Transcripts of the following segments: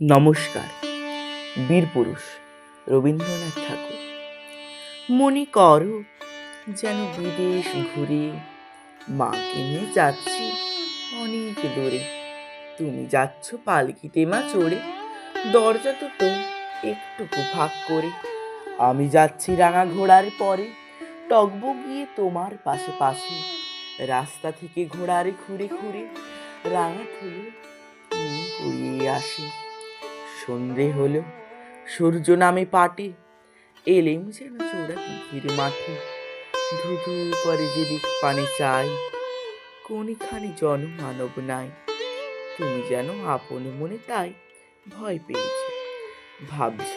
নমস্কার। বীরপুরুষ রবীন্দ্রনাথ ঠাকুর। মনে করো যেন বিদেশ ঘুরে মাকে নিয়ে যাচ্ছি অনেক দূরে। তুমি যাচ্ছ পালকিতে মা চড়ে, দরজা দুটো একটুকু ফাঁক করে। আমি যাচ্ছি রাঙা ঘোড়ার পরে, টকবো গিয়ে তোমার পাশে পাশে। রাস্তা থেকে ঘোড়ারে ঘুরে ঘুরে রাঙা উড়িয়ে আসে। সন্ধে হলো, সূর্য নামে পাটে, এলেম যেন চোরা দিঘির মাঠে। ধু ধু করে যেদিক পানি চাই, কোনখানে জন মানব নাই। তুমি যেন আপন মনে তাই ভয় পেয়েছ। ভাবছ,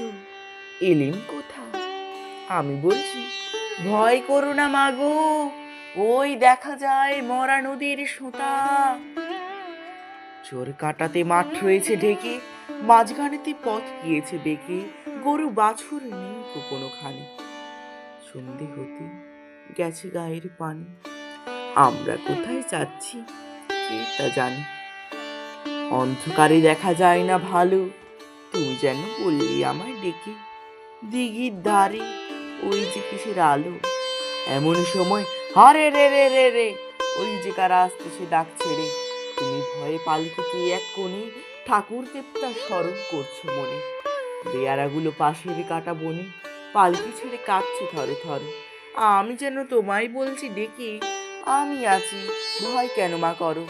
এলিম কোথা? আমি বলছি, ভয় করো না মাগো ওই দেখা যায় মরা নদীর সোঁতা। চোর কাটাতে মাঠ রয়েছে ঢেকে মাঝখানেতে পথ গিয়েছে বেঁকে, গরু বাছুর নেই কোনোখানে সন্ধে হতে গেছে গায়ের পানি। আমরা কোথায় যাচ্ছি, কে তা জানি। অন্ধকারে দেখা যায় না ভালো তুমি যেন বললি আমায় ডেকে। দিঘির ধারে ওই যে কিসের আলো, এমন সময় হারে রে রে রে রে, ওই যে কারা আসতেছে ডাক ছেড়ে। তুমি ভয়ে পালকিতে এক কোণে ঠাকুর দেবতা স্মরণ করছ মনে। বেয়ারাগুলো পাশের কাটা বনে, পালকি ছেড়ে কাঁদছে থরে থরে। আমি যেন তোমায় বলছি ডেকে, আমি আছি, ভয় কেন মা করো?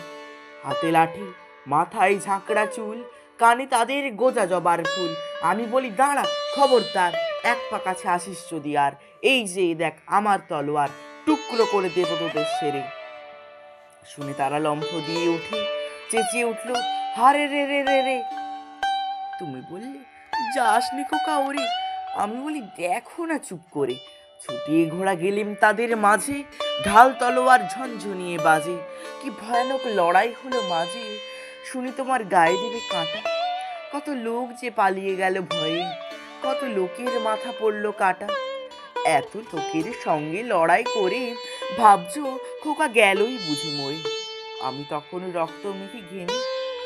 হাতে লাঠি, মাথায় ঝাঁকড়া চুল, কানে তাদের গোজা জবার ফুল। আমি বলি, দাঁড়া, খবরদার, এক পা কাছে আসিস যদি আর। এই যে, দেখ, আমার তলোয়ার, টুকরো করে দেবো তোদের সেরে। শুনে তারা লম্ফ দিয়ে উঠে চেঁচিয়ে উঠল হারে রে রে রে রে। তুমি বললে, যাস নি কাউরে। আমি বলি, দেখো না চুপ করে। ছুটিয়ে ঘোড়া গেলিম তাদের মাঝে, ঢাল তলোয়ার ঝনঝনিয়ে বাজে। কি ভয়ানক লড়াই হলো মাঝে। শুনি তোমার গায়ে দেবে কাঁটা। কত লোক যে পালিয়ে গেল ভয়ে। কত লোকের মাথা পড়ল কাটা। এত লোকের সঙ্গে লড়াই করে ভাবছ খোকা গেলই বুঝি মরে আমি তখন রক্ত মেখে ঘেমে